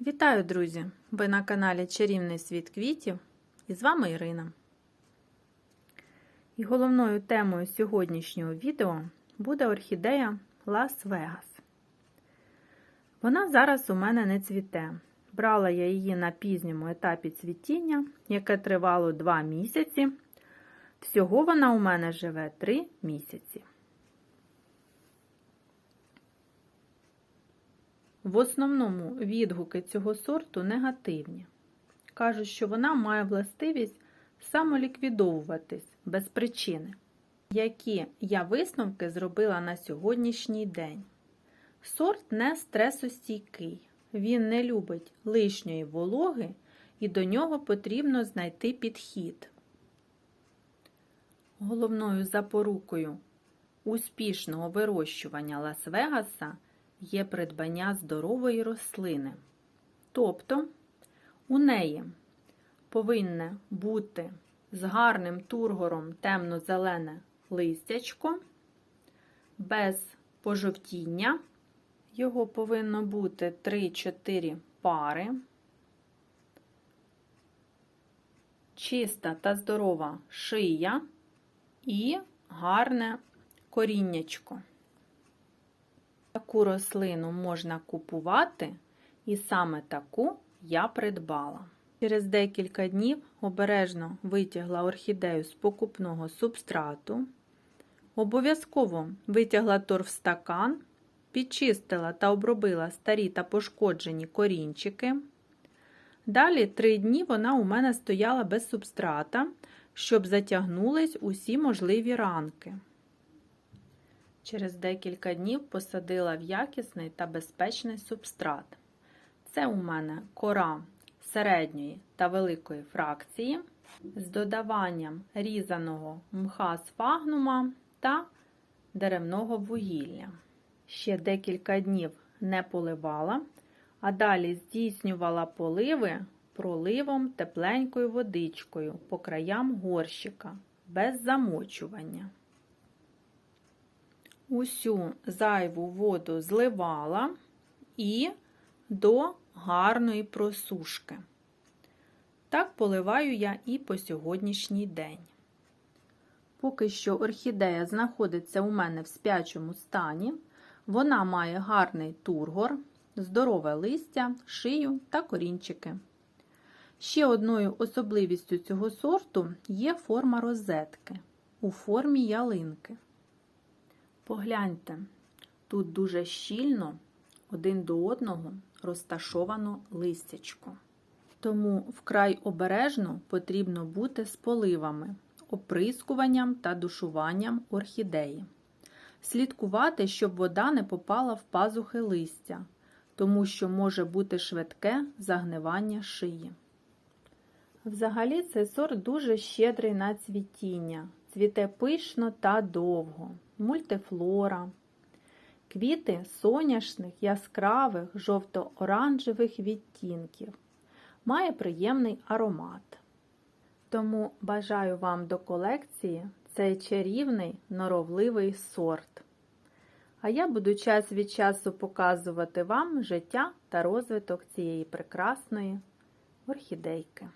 Вітаю, друзі! Ви на каналі Чарівний світ квітів і з вами Ірина. І головною темою сьогоднішнього відео буде орхідея Лас-Вегас. Вона зараз у мене не цвіте. Брала я її на пізньому етапі цвітіння, яке тривало 2 місяці. Всього вона у мене живе 3 місяці. В основному відгуки цього сорту негативні. Кажуть, що вона має властивість самоліквідовуватись без причини. Які я висновки зробила на сьогоднішній день. Сорт не стресостійкий, він не любить лишньої вологи і до нього потрібно знайти підхід. Головною запорукою успішного вирощування Лас-Вегаса є придбання здорової рослини. Тобто у неї повинне бути з гарним тургором темно-зелене листячко, без пожовтіння. Його повинно бути 3-4 пари. Чиста та здорова шия і гарне коріннячко. Таку рослину можна купувати, і саме таку я придбала. Через декілька днів обережно витягла орхідею з покупного субстрату, обов'язково витягла торфстакан, підчистила та обробила старі та пошкоджені корінчики. Далі три дні вона у мене стояла без субстрата, щоб затягнулись усі можливі ранки. Через декілька днів посадила в якісний та безпечний субстрат. Це у мене кора середньої та великої фракції з додаванням різаного мха сфагнума та деревного вугілля. Ще декілька днів не поливала, а далі здійснювала поливи проливом тепленькою водичкою по краям горщика без замочування. Усю зайву воду зливала і до гарної просушки. Так поливаю я і по сьогоднішній день. Поки що орхідея знаходиться у мене в спячому стані, вона має гарний тургор, здорове листя, шию та корінчики. Ще одною особливістю цього сорту є форма розетки у формі ялинки. Погляньте, тут дуже щільно один до одного розташовано листячко. Тому вкрай обережно потрібно бути з поливами, оприскуванням та душуванням орхідеї. Слідкувати, щоб вода не попала в пазухи листя, тому що може бути швидке загнивання шиї. Взагалі цей сорт дуже щедрий на цвітіння, цвіте пишно та довго, мультифлора. Квіти соняшних, яскравих, жовто-оранжевих відтінків. Має приємний аромат. Тому бажаю вам до колекції цей чарівний норовливий сорт. А я буду час від часу показувати вам життя та розвиток цієї прекрасної орхідейки.